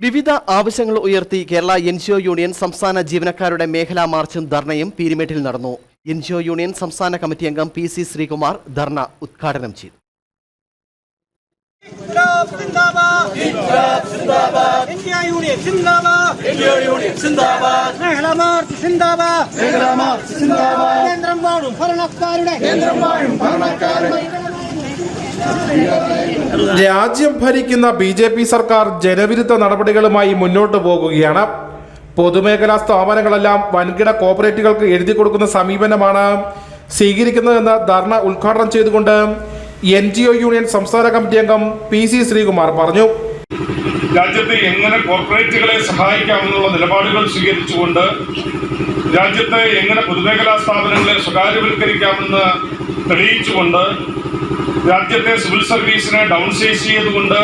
വിവിധ ആവശ്യങ്ങൾ ഉയർത്തി കേരള എൻ യൂണിയൻ സംസ്ഥാന ജീവനക്കാരുടെ മേഖലാ മാർച്ചും ധർണയും പീരിമേട്ടിൽ നടന്നു. എൻ യൂണിയൻ സംസ്ഥാന കമ്മിറ്റി അംഗം പി സി ശ്രീകുമാർ ധർണ ഉദ്ഘാടനം ചെയ്തു. കേന്ദ്രം വാഴും ഭരണക്കാരുടെ. രാജ്യം ഭരിക്കുന്ന ബി ജെ പി സർക്കാർ ജനവിരുദ്ധ നടപടികളുമായി മുന്നോട്ട് പോകുകയാണ്. പൊതുമേഖലാ സ്ഥാപനങ്ങളെല്ലാം വൻകിട കോർപ്പറേറ്റുകൾക്ക് എഴുതി കൊടുക്കുന്ന സമീപനമാണ് സ്വീകരിക്കുന്നതെന്ന് ധർണ ഉദ്ഘാടനം ചെയ്തുകൊണ്ട് എൻ ജി ഒ യൂണിയൻ സംസ്ഥാന കമ്മിറ്റി അംഗം പി സി ശ്രീകുമാർ പറഞ്ഞു. രാജ്യത്തെ എങ്ങനെ കോർപ്പറേറ്റുകളെ സഹായിക്കാമെന്നുള്ള നിലപാടുകൾ സ്വീകരിച്ചുകൊണ്ട് രാജ്യത്തെ എങ്ങനെ പൊതുമേഖലാ സ്ഥാപനങ്ങളെ സ്വകാര്യവൽക്കരിക്കാമെന്ന് തെളിയിച്ചുകൊണ്ട് രാജ്യത്തെ സിവിൽ സർവീസിനെ ഡൗൺ സൈസ് ചെയ്തുകൊണ്ട്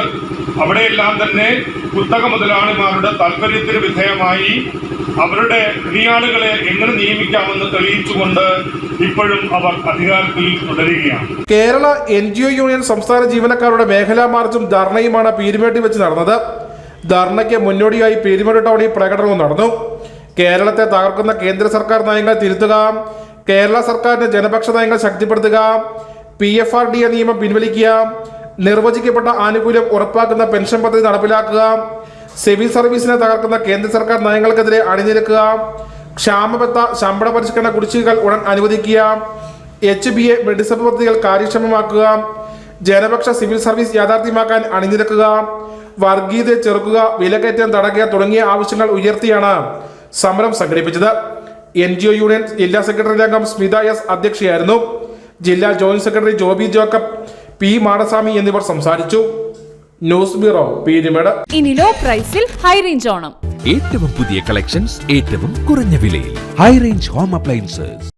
അവിടെയെല്ലാം തന്നെ കുത്തക മുതലാളിമാരുടെ താല്പര്യത്തിന് വിധേയമായി അവരുടെ പിണിയാളുകളെ എങ്ങനെ നിയമിക്കാമെന്ന് തെളിയിച്ചുകൊണ്ട് ഇപ്പോഴും അവർ അധികാരത്തിൽ തുടരുകയാണ്. കേരള എൻ യൂണിയൻ സംസ്ഥാന ജീവനക്കാരുടെ മേഖലാ മാർച്ചും ധർണയുമാണ് പീരുമേട്ടിൽ വെച്ച് നടന്നത്. ധർണയ്ക്ക് മുന്നോടിയായി പീരുമേട് ടൗണിൽ പ്രകടനവും നടന്നു. കേരളത്തെ തകർക്കുന്ന കേന്ദ്ര സർക്കാർ നയങ്ങൾ തിരുത്തുക കേരള സർക്കാരിന്റെ ജനപക്ഷ നയങ്ങൾ ശക്തിപ്പെടുത്തുക P F R D A നിയമം പിൻവലിക്കുക. നിർവചിക്കപ്പെട്ട ആനുകൂല്യം ഉറപ്പാക്കുന്ന പെൻഷൻ പദ്ധതി നടപ്പിലാക്കുക. സിവിൽ സർവീസിനെ തകർക്കുന്ന കേന്ദ്ര സർക്കാർ നയങ്ങൾക്കെതിരെ അണിനിരക്കുക. ക്ഷാമബത്ത ശമ്പള പരിഷ്കരണ കുടിശ്ശികകൾ ഉടൻ അനുവദിക്കുക. എച്ച് ബി എ മെഡിസബ് പദ്ധതികൾ കാര്യക്ഷമമാക്കുക. ജനപക്ഷ സിവിൽ സർവീസ് യാഥാർത്ഥ്യമാക്കാൻ അണിനിരക്കുക. വർഗീയതയെ ചെറുക്കുക വിലക്കയറ്റം തടയുക തുടങ്ങിയ ആവശ്യങ്ങൾ ഉയർത്തിയാണ് സമരം സംഘടിപ്പിച്ചത്. എൻ യൂണിയൻ ജില്ലാ സെക്രട്ടറി അംഗം സ്മിത എസ് അധ്യക്ഷയായിരുന്നു. ജില്ലാ joint secretary Joby Jacob P Madaswamy എന്നിവർ സംസാരിച്ചു. News bureau Peerumedu. ഇനി ലോ പ്രൈസിൽ ഹൈ റേഞ്ച് ഓണം. ഏറ്റവും പുതിയ കളക്ഷൻസ് ഏറ്റവും കുറഞ്ഞ വിലയിൽ. High range home appliances